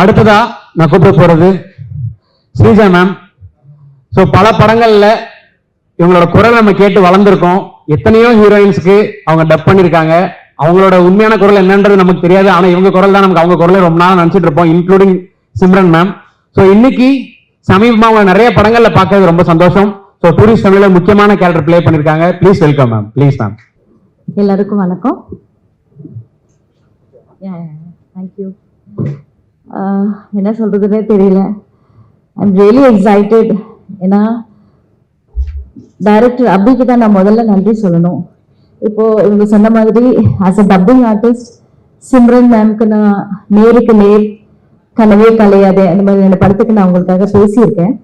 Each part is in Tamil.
அடுத்ததா நான் கூப்பிட போறது ஸ்ரீஜா மேம் ஸோ பல படங்கள்ல இவங்களோட குரல் நம்ம கேட்டு வளர்ந்துருக்கோம். எத்தனையோ ஹீரோயின்ஸ்க்கு அவங்க டப் பண்ணிருக்காங்க அவங்களோட உண்மையான குரல் என்னன்றது நமக்கு தெரியாது. ஆனா இவங்க குரல் தான் நமக்கு அவங்க குரலை ரொம்ப நாள் நினைச்சிட்டு இருப்போம் இன்க்ளூடிங் சிம்ரன் மேம் ஸோ இன்னைக்கு சமீபமா அவங்க நிறைய படங்கள்ல பார்க்கறது ரொம்ப சந்தோஷம். ஸோ டூரிஸ்ட் தமிழ்ல முக்கியமான கேரக்டர் பிளே பண்ணியிருக்காங்க. Please welcome ma'am please ma'am எல்லாருக்கும் வணக்கம். தேங்க்யூ என்ன சொல்கிறதுனே தெரியல. ஐ எம் ரியலி எக்ஸைட்டட் ஏன்னா டைரக்டர் அபிக்கு தான் நான் முதல்ல நன்றி சொல்லணும். இப்போ இவங்க சொன்ன மாதிரி as a dubbing artist Simran மேம்க்கு நான் நேருக்கு நேர் கனவே கலையாதே அந்த மாதிரி படத்துக்கு நான் உங்களுக்காக பேசியிருக்கேன்.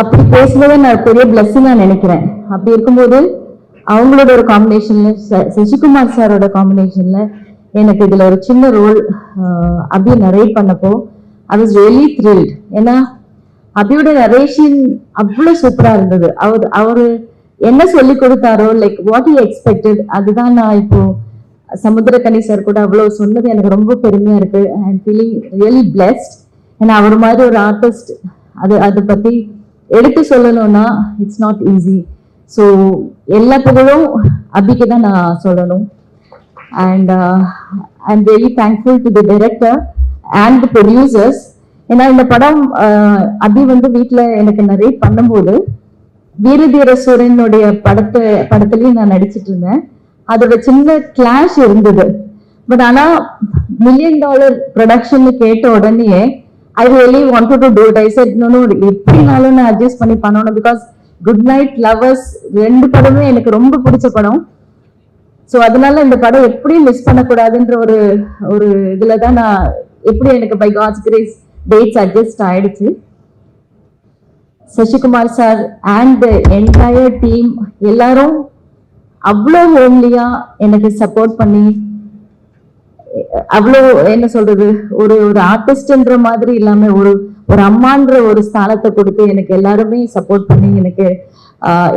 அப்படி பேசுனதை நான் பெரிய பிளஸ்ஸிங்கா நினைக்கிறேன். அப்படி இருக்கும்போது அவங்களோட ஒரு காம்பினேஷன்ல சசிகுமார் சாரோட காம்பினேஷன்ல எனக்கு இதுல ஒரு சின்ன ரோல் அபி நரேட் பண்ணப்போ ஐ வாஸ் ரியலி த்ரில்ட் ஏன்னா அபியோட நரேஷன் அவ்வளவு சூப்பரா இருந்தது. அவர் அவர் என்ன சொல்லி கொடுத்தாரோ லைக் வாட் யூ எக்ஸ்பெக்டட் அதுதான் நான் இப்போ சமுத்திரக்கனி சார் கூட அவ்வளவு சொன்னது எனக்கு ரொம்ப பெருமையா இருக்கு ஐ ஃபீலிங் ரியலி பிளெஸ்ட் ஏன்னா அவர் மாதிரி ஒரு ஆர்டிஸ்ட் அது அதை பத்தி எடுத்து சொல்லணும்னா இட்ஸ் நாட் ஈஸி ஸோ எல்லா புகழும் அபிக்கு தான் நான் சொல்லணும். And I am very thankful to the director and the producers ஏன்னா இந்த படம் uh, அபி வந்து வீட்டில் எனக்கு நரேட் பண்ணும்போது வீரதீர சூரனுடைய படத்தை படத்துலயும் நான் நடிச்சிட்டு இருந்தேன். அதோட சின்ன கிளாஷ் இருந்தது. பட் ஆனா மில்லியன் டாலர் ப்ரொடக்ஷன் கேட்ட உடனே I really want to do it I said எப்படினாலும் நான் அட்ஜஸ்ட் பண்ணி பண்ணணும் பிகாஸ் குட் நைட் லவர்ஸ் ரெண்டு படமே எனக்கு ரொம்ப பிடிச்ச படம். ஸோ அதனால இந்த படம் எப்படியும் மிஸ் பண்ணக்கூடாதுன்ற ஒரு ஒரு இதுல தான் நான் எப்படி எனக்கு by God's grace dates adjust ஆயிடுச்சு. Sasikumar sir and entire team எல்லாரும் அவ்வளோ ஹோம்லியா எனக்கு சப்போர்ட் பண்ணி அவ்வளோ என்ன சொல்றது ஒரு ஒரு ஆர்டிஸ்ட்ன்ற மாதிரி இல்லாம ஒரு ஒரு அம்மான்ற ஒரு ஸ்தானத்தை கொடுத்து எனக்கு எல்லாருமே சப்போர்ட் பண்ணி எனக்கு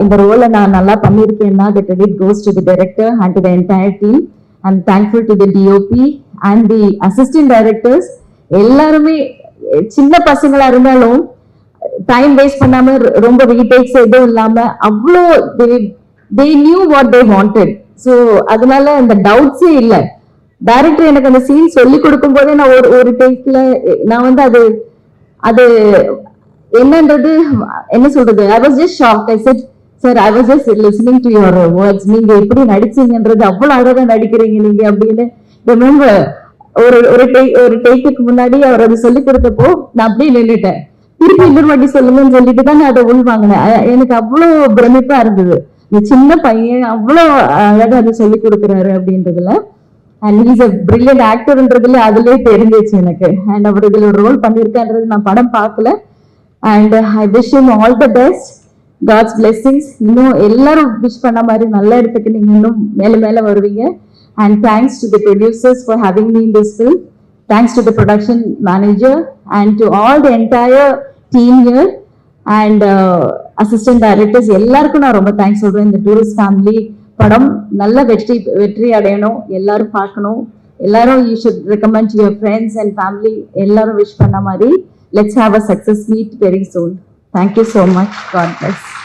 இந்த ரோலை நான் நல்லா பண்ணியிருக்கேன்னா the credit goes to the director and to the entire team I'm thankful to the DOP and the assistant directors எல்லாருமே சின்ன பசங்களா இருந்தாலும் டைம் வேஸ்ட் பண்ணாம ரொம்ப ரீடேக்ஸ் எதுவும் இல்லாம அவ்வளோ they knew what they wanted so அதனால அந்த டவுட்ஸே இல்லை. டைரக்டர் எனக்கு அந்த சீன் சொல்லி கொடுக்கும் போதே நான் ஒரு ஒரு டேக்ல நான் வந்து அது அது என்னன்றது என்ன சொல்றது? I was just shock I said sir I was just listening to your words நீங்க எப்படி நடிச்சீங்கன்றது அவ்வளவு அழகா நடிக்கிறீங்க நீங்க அப்படின்னு. ரிமெம்பர் ஒரு ஒரு டேக் ஒரு டேக்குக்கு முன்னாடி அவர் அதை சொல்லி கொடுத்தப்போ நான் அப்படியே நின்னுட்டேன் திருப்பி இன்னொரு வாட்டி சொல்லுங்கன்னு சொல்லிட்டு தான் நான் அதை உள் வாங்கினேன். எனக்கு அவ்வளவு பிரமிப்பா இருந்தது. இந்த சின்ன பையன் அவ்வளவு அழகா அதை சொல்லி கொடுக்குறாரு அப்படின்றதுல. அண்ட் ஹீஸ் அ பிரில்லியன்ட் ஆக்டர்ன்றதுல அதுலயே தெரிஞ்சிச்சு எனக்கு. அண்ட் அவர் இதுல ஒரு ரோல் பண்ணியிருக்கான்றது நான் படம் பார்க்கல. And I wish you all the best God's blessings இன்னும் எல்லாரும் விஷ் பண்ண மாதிரி நல்ல இடத்துக்கு நீங்க இன்னும் மேல மேல வருவீங்க. And thanks to the producers for having me in this film thanks to the production manager and to all the entire team here and assistant directors எல்லாருக்கும் நான் ரொம்ப தேங்க்ஸ் சொல்றேன். இந்த டூரிஸ்ட் ஃபேமிலி படம் நல்ல வெற்றி வெற்றி அடையணும். எல்லாரும் பார்க்கணும். எல்லாரும் you should recommend your friends and family எல்லாரும் விஷ் பண்ண மாதிரி. Let's have a success meet very soon. Thank you so much. God bless.